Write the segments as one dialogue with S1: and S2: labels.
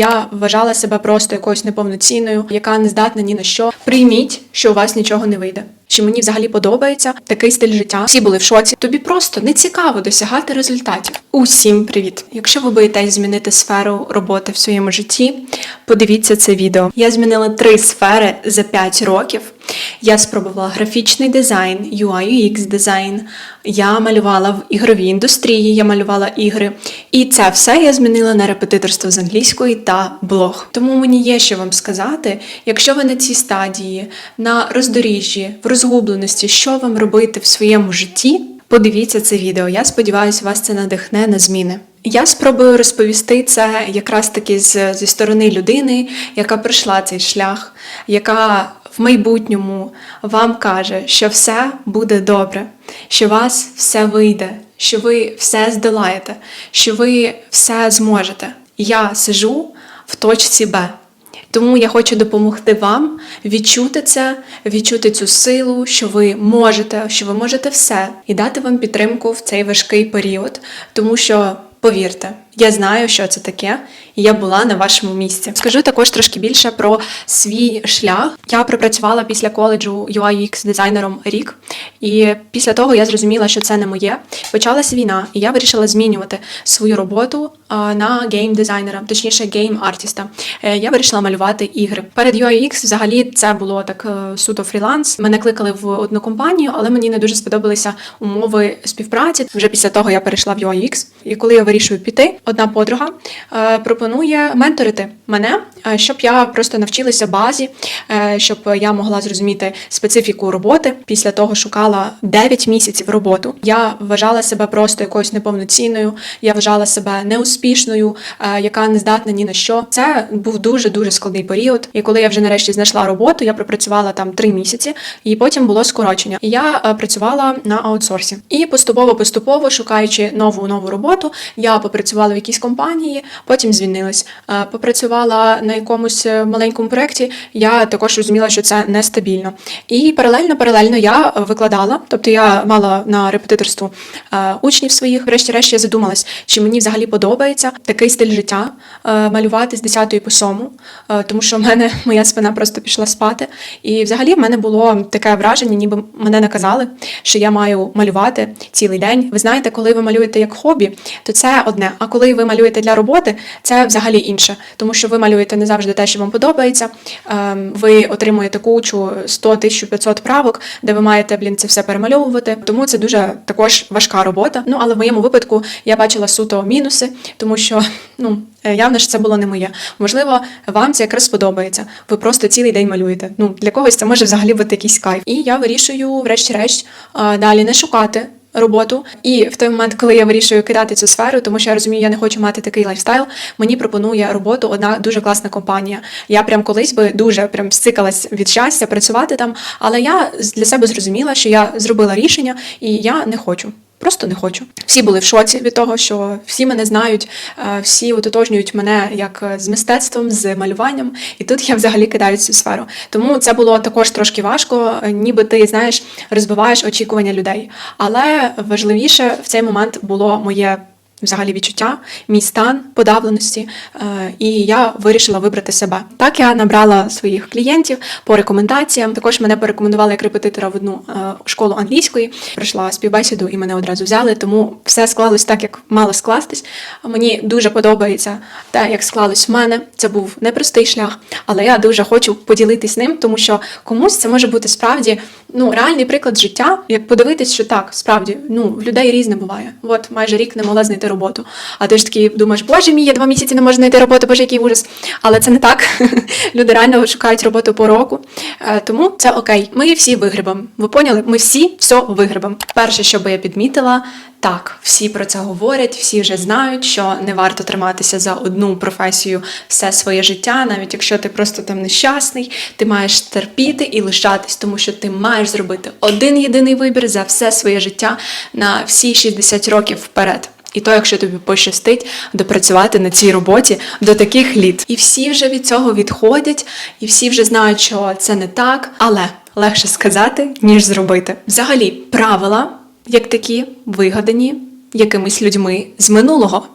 S1: Я вважала себе просто якоюсь неповноцінною, яка не здатна ні на що. Прийміть, що у вас нічого не вийде. Що мені взагалі подобається такий стиль життя. Всі були в шоці. Тобі просто не цікаво досягати результатів. Усім привіт! Якщо ви боїтесь змінити сферу роботи в своєму житті, подивіться це відео. Я змінила три сфери за 5 років. Я спробувала графічний дизайн, UI UX дизайн. Я малювала в ігровій індустрії, я малювала ігри. І це все я змінила на репетиторство з англійської та блог. Тому мені є що вам сказати, якщо ви на цій стадії, на роздоріжжі, в розгубленості, що вам робити в своєму житті, подивіться це відео. Я сподіваюся, вас це надихне на зміни. Я спробую розповісти це якраз таки з, зі сторони людини, яка пройшла цей шлях, яка майбутньому вам каже, що все буде добре, що у вас все вийде, що ви все здолаєте, що ви все зможете. Я сижу в точці Б. Тому я хочу допомогти вам відчути це, відчути цю силу, що ви можете, що ви можете все, і дати вам підтримку в цей важкий період, тому що. Повірте, я знаю, що це таке, і я була на вашому місці. Скажу також трошки більше про свій шлях. Я пропрацювала після коледжу UI UX дизайнером рік, і після того я зрозуміла, що це не моє. Почалася війна, і я вирішила змінювати свою роботу на гейм-дизайнера, точніше гейм-артіста. Е, Я вирішила малювати ігри. Перед UI UX взагалі це було так е, суто фріланс. Мене кликали в одну компанію, але мені не дуже сподобалися умови співпраці. Вже після того я перейшла в UI UX. І коли я вирішую піти, одна подруга е, пропонує менторити мене, е, щоб я просто навчилася базі, е, щоб я могла зрозуміти специфіку роботи. Після того шукала 9 місяців роботу. Я вважала себе просто якоюсь неповноцінною. Я вважала себе неуспішною, яка не здатна ні на що. Це був дуже дуже складний період. І коли я вже нарешті знайшла роботу, я пропрацювала там 3 місяці, і потім було скорочення. І я працювала на аутсорсі. І поступово, поступово, шукаючи нову нову роботу, я попрацювала в якійсь компанії, потім звільнилась. Е, Попрацювала на якомусь е, маленькому проєкті. Я також розуміла, що це нестабільно. І паралельно, паралельно я викладала, тобто я мала на репетиторству е, учнів своїх. Врешті-решт я задумалась, чи мені взагалі подобається такий стиль життя малювати з 10 по 7, е, тому що в мене моя спина просто пішла спати. І взагалі в мене було таке враження, ніби мене наказали, що я маю малювати цілий день. Ви знаєте, коли ви малюєте як хобі, то це одне. А коли ви малюєте для роботи, це взагалі інше, тому що ви малюєте не завжди те, що вам подобається. Ем, Ви отримуєте кучу 100 1500 правок, де ви маєте блін це все перемальовувати. Тому це дуже також важка робота. Ну але в моєму випадку я бачила суто мінуси, тому що ну е, явно ж це було не моє. Можливо, вам це якраз сподобається. Ви просто цілий день малюєте. Ну для когось це може взагалі бути якийсь кайф. І я вирішую, врешті-решт, е, далі не шукати. Роботу, і в той момент, коли я вирішую кидати цю сферу, тому що я розумію, я не хочу мати такий лайфстайл. Мені пропонує роботу одна дуже класна компанія. Я прям колись би дуже прям стикалась від щастя працювати там, але я для себе зрозуміла, що я зробила рішення, і я не хочу. Просто не хочу. Всі були в шоці від того, що всі мене знають, е, всі ототожнюють мене як е, з мистецтвом, з малюванням, і тут я взагалі кидаю цю сферу. Тому це було також трошки важко, е, ніби ти знаєш, розбиваєш очікування людей. Але важливіше в цей момент було моє. Взагалі відчуття, мій стан подавленості, е, і я вирішила вибрати себе. Так я набрала своїх клієнтів по рекомендаціям. Також мене порекомендували як репетитора в одну е, школу англійської. Пройшла співбесіду і мене одразу взяли. Тому все склалось так, як мало скластись. Мені дуже подобається те, як склалось в мене. Це був непростий шлях, але я дуже хочу поділитись ним, тому що комусь це може бути справді ну реальний приклад життя. Як подивитись, що так справді ну в людей різне буває. От майже рік не могла знайти роботу. А ти ж такий думаєш, боже мій, я два місяці не можу знайти роботу, боже, який ужас. Але це не так. Люди реально шукають роботу по року. Е, Тому це окей. Ми всі вигребемо. Ви поняли? Ми всі все вигребемо. Перше, що би я підмітила. Так, всі про це говорять, всі вже знають, що не варто триматися за одну професію все своє життя, навіть якщо ти просто там нещасний, ти маєш терпіти і лишатись, тому що ти маєш зробити один єдиний вибір за все своє життя на всі 60 років вперед. І то, якщо тобі пощастить допрацювати на цій роботі до таких літ. І всі вже від цього відходять, і всі вже знають, що це не так, але легше сказати, ніж зробити. Взагалі, правила, як такі, вигадані якимись людьми з минулого.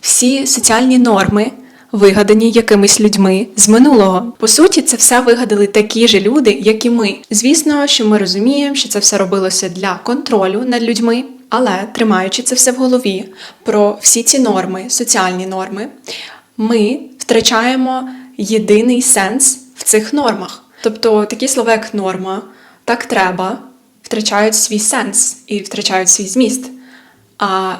S1: Всі соціальні норми вигадані якимись людьми з минулого. По суті, це все вигадали такі ж люди, як і ми. Звісно, що ми розуміємо, що це все робилося для контролю над людьми. Але тримаючи це все в голові про всі ці норми, соціальні норми, ми втрачаємо єдиний сенс в цих нормах. Тобто такі слова, як норма, так треба, втрачають свій сенс і втрачають свій зміст. А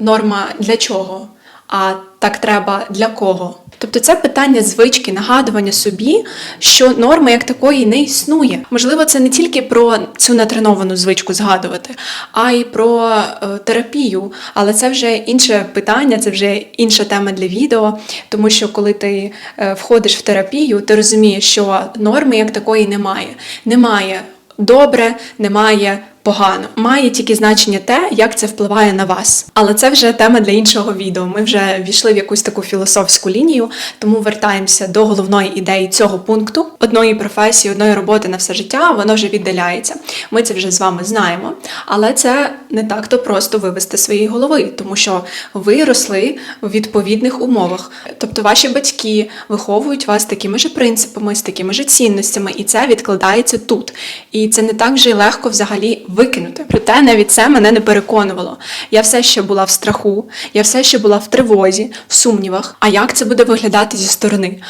S1: норма для чого? А так треба для кого? Тобто це питання звички, нагадування собі, що норми як такої не існує. Можливо, це не тільки про цю натреновану звичку згадувати, а й про е, терапію. Але це вже інше питання, це вже інша тема для відео. Тому що коли ти е, входиш в терапію, ти розумієш, що норми як такої немає. Немає добре, немає погано. Має тільки значення те, як це впливає на вас. Але це вже тема для іншого відео. Ми вже війшли в якусь таку філософську лінію, тому вертаємося до головної ідеї цього пункту. Одної професії, одної роботи на все життя, воно вже віддаляється. Ми це вже з вами знаємо. Але це не так то просто вивести з своєї голови, тому що ви росли в відповідних умовах. Тобто ваші батьки виховують вас такими ж принципами, з такими ж цінностями, і це відкладається тут. І це не так же легко взагалі викинути. Проте навіть це мене не переконувало. Я все ще була в страху, я все ще була в тривозі, в сумнівах. А як це буде виглядати зі сторони?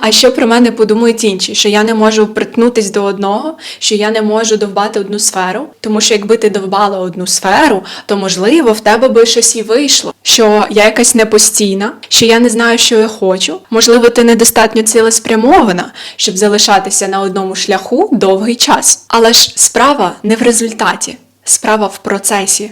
S1: А що про мене подумають інші? Що я не можу притнутись до одного, що я не можу довбати одну сферу. Тому що якби ти довбала одну сферу, то можливо в тебе би щось і вийшло. Що я якась непостійна, що я не знаю, що я хочу. Можливо, ти недостатньо цілеспрямована, щоб залишатися на одному шляху довгий час. Але ж справа не в результаті, справа в процесі.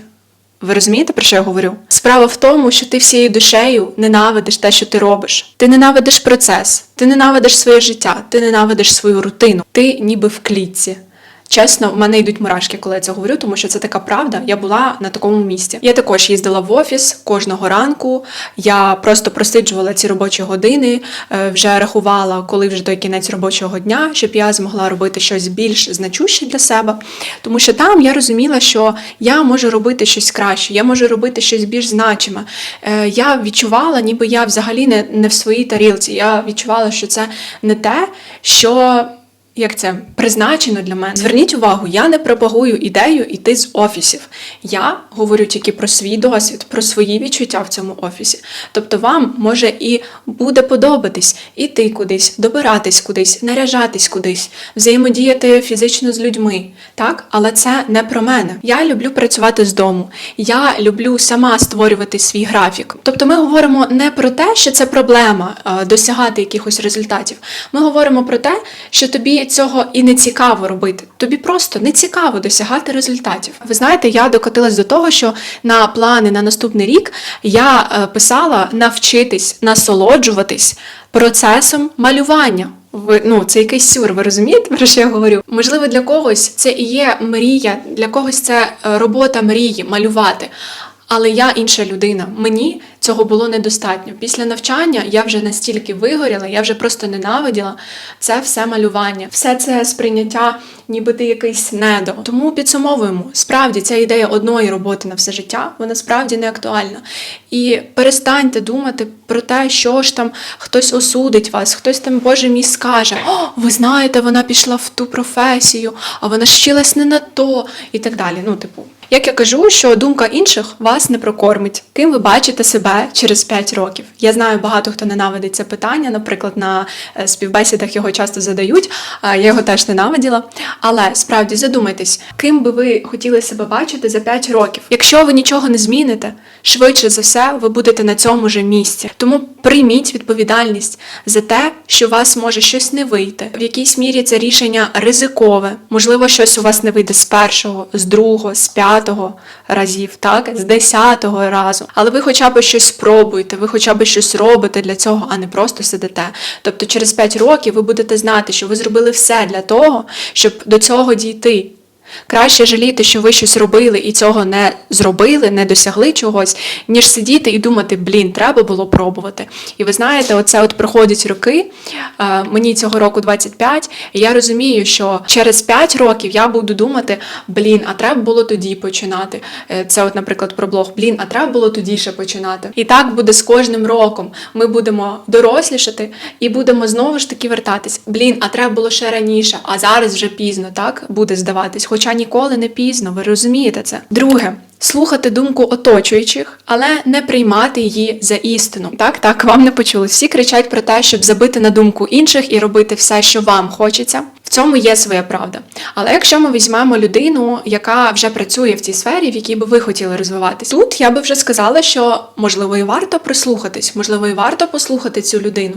S1: Ви розумієте, про що я говорю? Справа в тому, що ти всією душею ненавидиш те, що ти робиш. Ти ненавидиш процес, ти ненавидиш своє життя, ти ненавидиш свою рутину. Ти ніби в клітці. Чесно, в мене йдуть мурашки, коли я це говорю, тому що це така правда. Я була на такому місці. Я також їздила в офіс кожного ранку. Я просто просиджувала ці робочі години, е, вже рахувала, коли вже той кінець робочого дня, щоб я змогла робити щось більш значуще для себе. Тому що там я розуміла, що я можу робити щось краще, я можу робити щось більш значиме. Е, Я відчувала, ніби я взагалі не, не в своїй тарілці. Я відчувала, що це не те, що. Як це призначено для мене? Зверніть увагу, я не пропагую ідею йти з офісів. Я говорю тільки про свій досвід, про свої відчуття в цьому офісі. Тобто, вам може і буде подобатись іти кудись, добиратись кудись, наряжатись кудись, взаємодіяти фізично з людьми. Так, але це не про мене. Я люблю працювати з дому. Я люблю сама створювати свій графік. Тобто, ми говоримо не про те, що це проблема е, досягати якихось результатів. Ми говоримо про те, що тобі цього і не цікаво робити. Тобі просто не цікаво досягати результатів. Ви знаєте, я докотилась до того, що на плани на наступний рік я е, писала навчитись насолоджуватись процесом малювання. Ви ну це якийсь сюр, ви розумієте, про що я говорю? Можливо, для когось це і є мрія, для когось це е, робота мрії малювати. Але я інша людина. Мені цього було недостатньо. Після навчання я вже настільки вигоріла, я вже просто ненавиділа це все малювання, все це сприйняття, ніби ти якийсь недо. Тому підсумовуємо, справді ця ідея одної роботи на все життя, вона справді не актуальна. І перестаньте думати про те, що ж там хтось осудить вас, хтось там, Боже мій, скаже: О, ви знаєте, вона пішла в ту професію, а вона ж вчилась не на то, і так далі. Ну, типу. Як я кажу, що думка інших вас не прокормить. Ким ви бачите себе через 5 років? Я знаю, багато хто ненавидить це питання. Наприклад, на е, співбесідах його часто задають. Я його теж ненавиділа. Але справді задумайтесь, ким би ви хотіли себе бачити за 5 років. Якщо ви нічого не зміните, швидше за все ви будете на цьому же місці. Тому прийміть відповідальність за те, що у вас може щось не вийти. В якійсь мірі це рішення ризикове. Можливо, щось у вас не вийде з першого, з другого, з п'ятого разів, так, з десятого разу. Але ви хоча б щось спробуєте, ви хоча б щось робите для цього, а не просто сидите. Тобто, через 5 років ви будете знати, що ви зробили все для того, щоб до цього дійти. Краще жаліти, що ви щось робили і цього не зробили, не досягли чогось, ніж сидіти і думати, блін, треба було пробувати. І ви знаєте, оце от проходять роки. Мені цього року 25, і я розумію, що через 5 років я буду думати, блін, а треба було тоді починати. Е, Це, от, наприклад, про блог, блін, а треба було тоді ще починати. І так буде з кожним роком. Ми будемо дорослішати і будемо знову ж таки вертатись. Блін, а треба було ще раніше, а зараз вже пізно, так буде здаватись. Хоча ніколи не пізно, ви розумієте це. Друге. Слухати думку оточуючих, але не приймати її за істину. Так, так, вам не почули. Всі кричать про те, щоб забити на думку інших і робити все, що вам хочеться. В цьому є своя правда. Але якщо ми візьмемо людину, яка вже працює в цій сфері, в якій би ви хотіли розвиватись, тут я би вже сказала, що можливо і варто прислухатись, можливо, і варто послухати цю людину,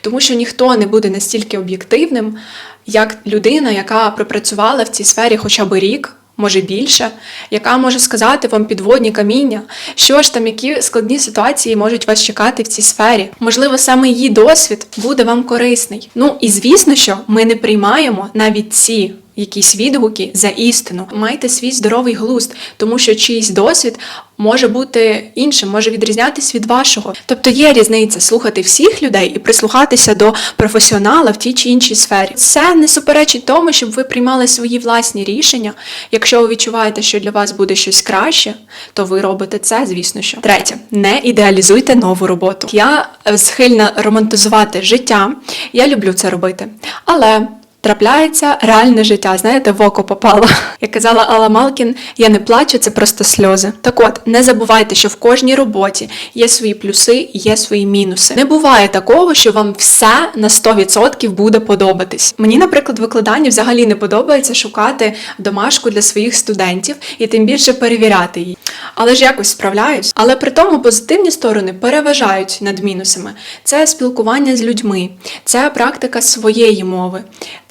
S1: тому що ніхто не буде настільки об'єктивним, як людина, яка пропрацювала в цій сфері хоча б рік може більше, яка може сказати вам підводні каміння, що ж там, які складні ситуації можуть вас чекати в цій сфері. Можливо, саме її досвід буде вам корисний. Ну і звісно, що ми не приймаємо навіть ці. Якісь відгуки за істину. Майте свій здоровий глузд, тому що чийсь досвід може бути іншим, може відрізнятись від вашого. Тобто є різниця слухати всіх людей і прислухатися до професіонала в тій чи іншій сфері. Це не суперечить тому, щоб ви приймали свої власні рішення. Якщо ви відчуваєте, що для вас буде щось краще, то ви робите це, звісно що. Третє, не ідеалізуйте нову роботу. Я е, схильна романтизувати життя. Я люблю це робити. Але трапляється реальне життя. Знаєте, в око попало. Як казала Алла Малкін, я не плачу, це просто сльози. Так от, не забувайте, що в кожній роботі є свої плюси є свої мінуси. Не буває такого, що вам все на 100% буде подобатись. Мені, наприклад, в викладанні взагалі не подобається шукати домашку для своїх студентів і тим більше перевіряти її. Але ж якось справляюсь. Але при тому позитивні сторони переважають над мінусами. Це спілкування з людьми, це практика своєї мови,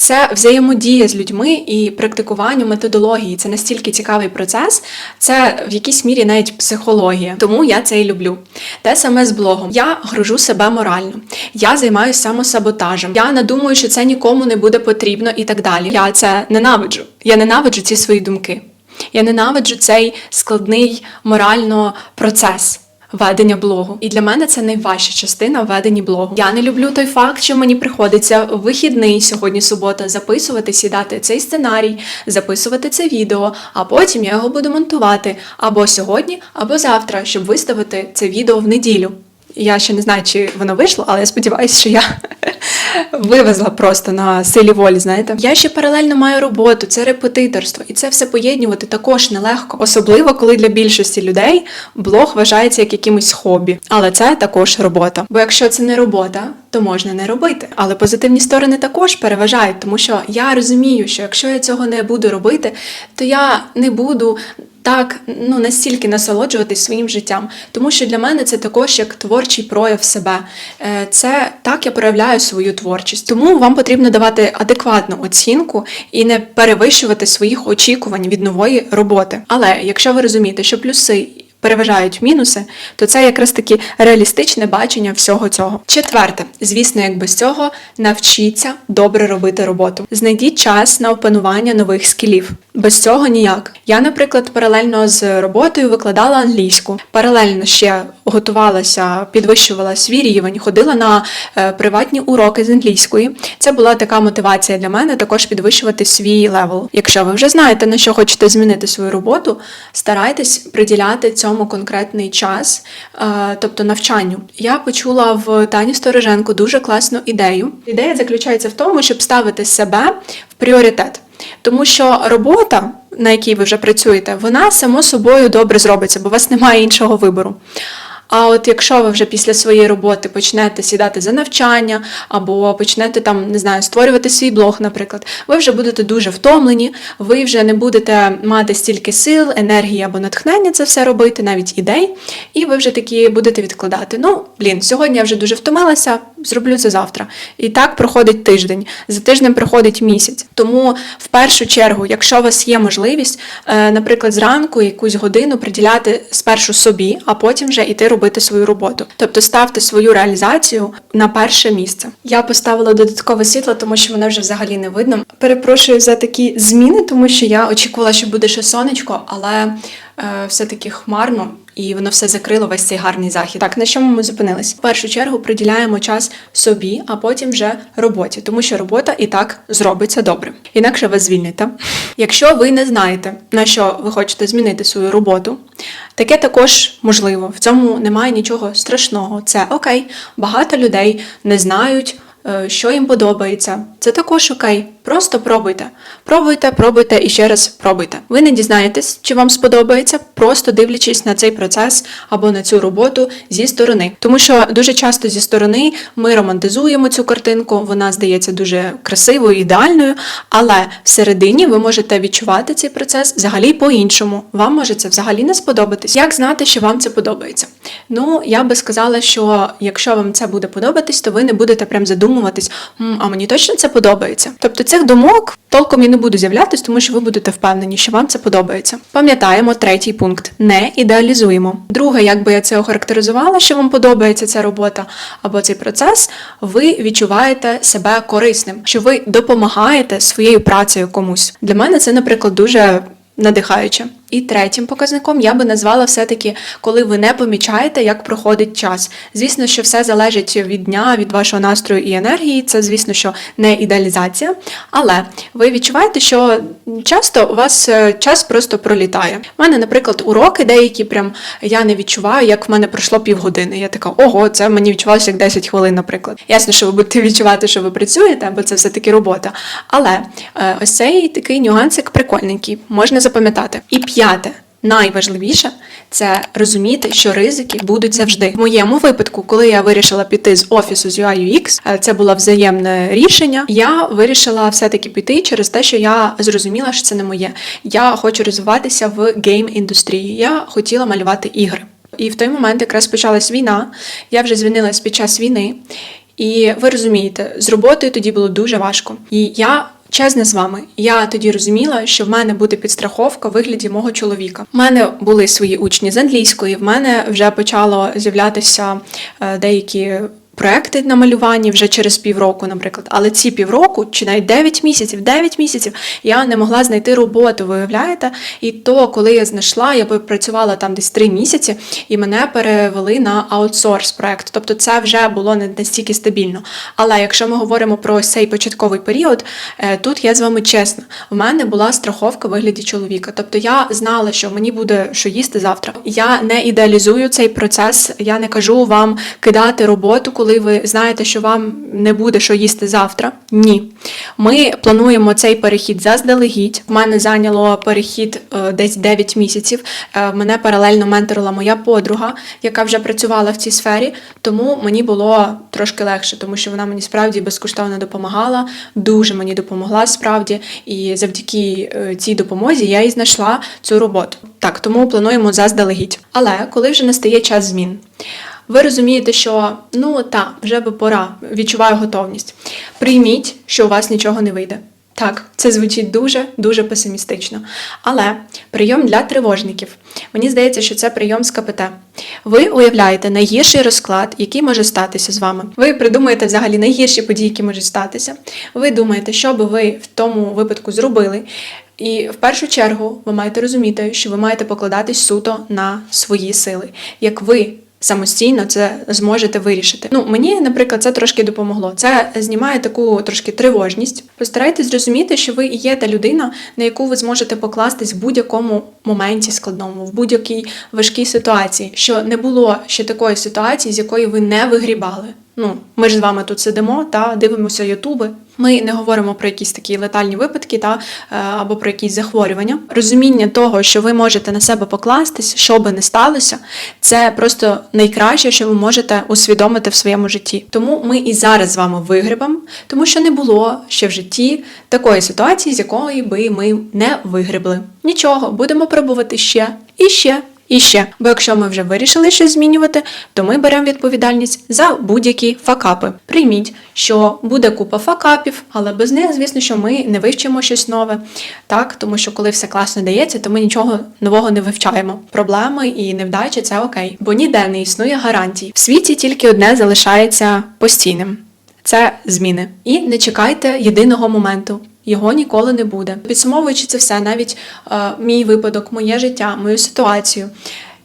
S1: це взаємодія з людьми і практикування методології. Це настільки цікавий процес, це в якійсь мірі навіть психологія. Тому я це і люблю. Те саме з блогом. Я гружу себе морально. Я займаюся самосаботажем. Я надумаю, що це нікому не буде потрібно і так далі. Я це ненавиджу. Я ненавиджу ці свої думки. Я ненавиджу цей складний морально процес. Ведення блогу. І для мене це найважча частина ведення блогу. Я не люблю той факт, що мені приходиться вихідний сьогодні субота записувати, сідати цей сценарій, записувати це відео, а потім я його буду монтувати або сьогодні, або завтра, щоб виставити це відео в неділю. Я ще не знаю, чи воно вийшло, але я сподіваюся, що я вивезла просто на силі волі. Знаєте, я ще паралельно маю роботу, це репетиторство, і це все поєднувати також нелегко, особливо коли для більшості людей блог вважається як якимось хобі, але це також робота. Бо якщо це не робота, то можна не робити. Але позитивні сторони також переважають, тому що я розумію, що якщо я цього не буду робити, то я не буду так ну настільки насолоджуватись своїм життям, тому що для мене це також як творчий прояв себе. Е, Це так я проявляю свою творчість. Тому вам потрібно давати адекватну оцінку і не перевищувати своїх очікувань від нової роботи. Але якщо ви розумієте, що плюси. Переважають мінуси, то це якраз таки реалістичне бачення всього цього. Четверте, звісно, як без цього, навчіться добре робити роботу. Знайдіть час на опанування нових скілів. Без цього ніяк. Я, наприклад, паралельно з роботою викладала англійську, паралельно ще готувалася, підвищувала свій рівень, ходила на е, приватні уроки з англійської. Це була така мотивація для мене також підвищувати свій левел. Якщо ви вже знаєте, на що хочете змінити свою роботу, старайтесь приділяти цьому конкретний час, е, тобто навчанню. Я почула в Тані Стороженко дуже класну ідею. Ідея заключається в тому, щоб ставити себе в пріоритет. Тому що робота, на якій ви вже працюєте, вона само собою добре зробиться, бо у вас немає іншого вибору. А от якщо ви вже після своєї роботи почнете сідати за навчання, або почнете там, не знаю, створювати свій блог, наприклад, ви вже будете дуже втомлені, ви вже не будете мати стільки сил, енергії або натхнення це все робити, навіть ідей, і ви вже такі будете відкладати. Ну, блін, сьогодні я вже дуже втомилася, зроблю це завтра. І так проходить тиждень, за тижнем проходить місяць. Тому в першу чергу, якщо у вас є можливість, е, наприклад, зранку якусь годину приділяти спершу собі, а потім вже йти робити свою роботу. Тобто ставте свою реалізацію на перше місце. Я поставила додаткове світло, тому що мене вже взагалі не видно. Перепрошую за такі зміни, тому що я очікувала, що буде ще сонечко, але е, все-таки хмарно. І воно все закрило весь цей гарний захід. Так, на чому ми зупинились? В першу чергу приділяємо час собі, а потім вже роботі, тому що робота і так зробиться добре. Інакше вас звільните. Якщо ви не знаєте, на що ви хочете змінити свою роботу, таке також можливо. В цьому немає нічого страшного. Це окей. Багато людей не знають. е, Що їм подобається, це також окей. Просто пробуйте. Пробуйте, пробуйте і ще раз пробуйте. Ви не дізнаєтесь, чи вам сподобається, просто дивлячись на цей процес або на цю роботу зі сторони. Тому що дуже часто зі сторони ми романтизуємо цю картинку, вона здається дуже красивою, ідеальною, але всередині ви можете відчувати цей процес взагалі по-іншому. Вам може це взагалі не сподобатись. Як знати, що вам це подобається? Ну, я би сказала, що якщо вам це буде подобатись, то ви не будете прям задумуватись, а мені точно це подобається. Тобто цих думок толком і не буде з'являтись, тому що ви будете впевнені, що вам це подобається. Пам'ятаємо третій пункт: не ідеалізуємо. Друге, як би я це охарактеризувала, що вам подобається ця робота або цей процес, ви відчуваєте себе корисним, що ви допомагаєте своєю працею комусь. Для мене це, наприклад, дуже надихаюче. І третім показником я би назвала все-таки, коли ви не помічаєте, як проходить час. Звісно, що все залежить від дня, від вашого настрою і енергії. Це, звісно, що не ідеалізація. Але ви відчуваєте, що часто у вас е, час просто пролітає. У мене, наприклад, уроки деякі прям я не відчуваю, як в мене пройшло півгодини. Я така, ого, це мені відчувалося як 10 хвилин, наприклад. Ясно, що ви будете відчувати, що ви працюєте, бо це все-таки робота. Але е, ось цей такий нюансик прикольненький, можна запам'ятати. І п'яте. Найважливіше це розуміти, що ризики будуть завжди. В моєму випадку, коли я вирішила піти з офісу з UI UX, е, це було взаємне рішення. Я вирішила все-таки піти через те, що я зрозуміла, що це не моє. Я хочу розвиватися в гейм індустрії. Я хотіла малювати ігри. І в той момент якраз почалась війна. Я вже звільнилась під час війни. І ви розумієте, з роботою тоді було дуже важко. І я чесна з вами, я тоді розуміла, що в мене буде підстраховка в вигляді мого чоловіка. У мене були свої учні з англійської, в мене вже почало з'являтися е, деякі. Проекти на малюванні вже через півроку, наприклад, але ці півроку чи навіть 9 місяців, 9 місяців я не могла знайти роботу, виявляєте? І то, коли я знайшла, я працювала там десь 3 місяці, і мене перевели на аутсорс проект. Тобто це вже було не настільки стабільно. Але якщо ми говоримо про цей початковий період, е, тут я з вами чесна. У мене була страховка в вигляді чоловіка. Тобто я знала, що мені буде що їсти завтра. Я не ідеалізую цей процес, я не кажу вам кидати роботу, коли ви знаєте, що вам не буде що їсти завтра. Ні. Ми плануємо цей перехід заздалегідь. У мене зайняло перехід е, десь 9 місяців. Е, Мене паралельно менторила моя подруга, яка вже працювала в цій сфері, тому мені було трошки легше, тому що вона мені справді безкоштовно допомагала, дуже мені допомогла справді. І завдяки е, цій допомозі я і знайшла цю роботу. Так, тому плануємо заздалегідь. Але коли вже настає час змін. Ви розумієте, що ну та вже би пора, відчуваю готовність. Прийміть, що у вас нічого не вийде. Так, це звучить дуже дуже песимістично. Але прийом для тривожників. Мені здається, що це прийом з КПТ. Ви уявляєте найгірший розклад, який може статися з вами. Ви придумаєте взагалі найгірші події, які можуть статися. Ви думаєте, що би ви в тому випадку зробили. І в першу чергу ви маєте розуміти, що ви маєте покладатись суто на свої сили. Як ви самостійно це зможете вирішити. Ну мені, наприклад, це трошки допомогло. Це знімає таку трошки тривожність. Постарайтесь зрозуміти, що ви є та людина, на яку ви зможете покластись в будь-якому моменті складному, в будь-якій важкій ситуації, що не було ще такої ситуації, з якої ви не вигрібали. Ну, ми ж з вами тут сидимо та дивимося Ютуби. Ми не говоримо про якісь такі летальні випадки та е, або про якісь захворювання. Розуміння того, що ви можете на себе покластись, що би не сталося, це просто найкраще, що ви можете усвідомити в своєму житті. Тому ми і зараз з вами вигребемо, тому що не було ще в житті такої ситуації, з якої би ми не вигребли. Нічого, будемо пробувати ще і ще. І ще. Бо якщо ми вже вирішили щось змінювати, то ми беремо відповідальність за будь-які факапи. Прийміть, що буде купа факапів, але без них, звісно, що ми не вивчимо щось нове. Так, тому що коли все класно дається, то ми нічого нового не вивчаємо. Проблеми і невдачі це окей, бо ніде не існує гарантій. В світі тільки одне залишається постійним. Це зміни. І не чекайте єдиного моменту. Його ніколи не буде. Підсумовуючи це все, навіть е, мій випадок, моє життя, мою ситуацію.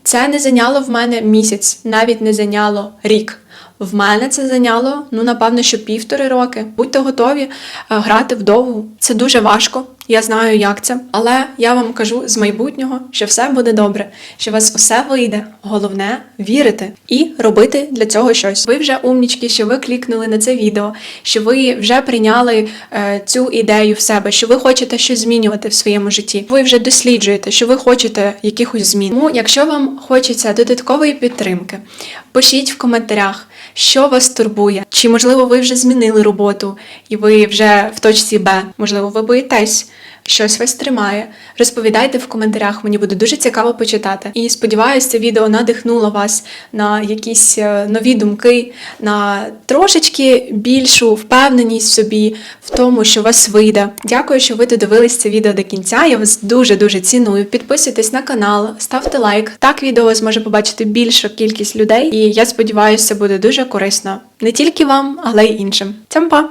S1: Це не зайняло в мене місяць, навіть не зайняло рік. В мене це зайняло, ну напевно, що півтори роки. Будьте готові е, грати вдовгу. Це дуже важко. Я знаю, як це, але я вам кажу з майбутнього, що все буде добре, що у вас все вийде. Головне вірити і робити для цього щось. Ви вже умнічки, що ви клікнули на це відео, що ви вже прийняли е, цю ідею в себе, що ви хочете щось змінювати в своєму житті. Ви вже досліджуєте, що ви хочете якихось змін. Тому, якщо вам хочеться додаткової підтримки, пишіть в коментарях. Що вас турбує? Чи можливо ви вже змінили роботу і ви вже в точці Б? Можливо, ви боїтесь, щось вас тримає. Розповідайте в коментарях, мені буде дуже цікаво почитати. І сподіваюся, це відео надихнуло вас на якісь е, нові думки, на трошечки більшу впевненість в собі, в тому, що вас вийде. Дякую, що ви додивились це відео до кінця. Я вас дуже дуже ціную. Підписуйтесь на канал, ставте лайк. Так відео зможе побачити більша кількість людей, і я сподіваюся, це буде дуже корисно не тільки вам, але й іншим. Цям па!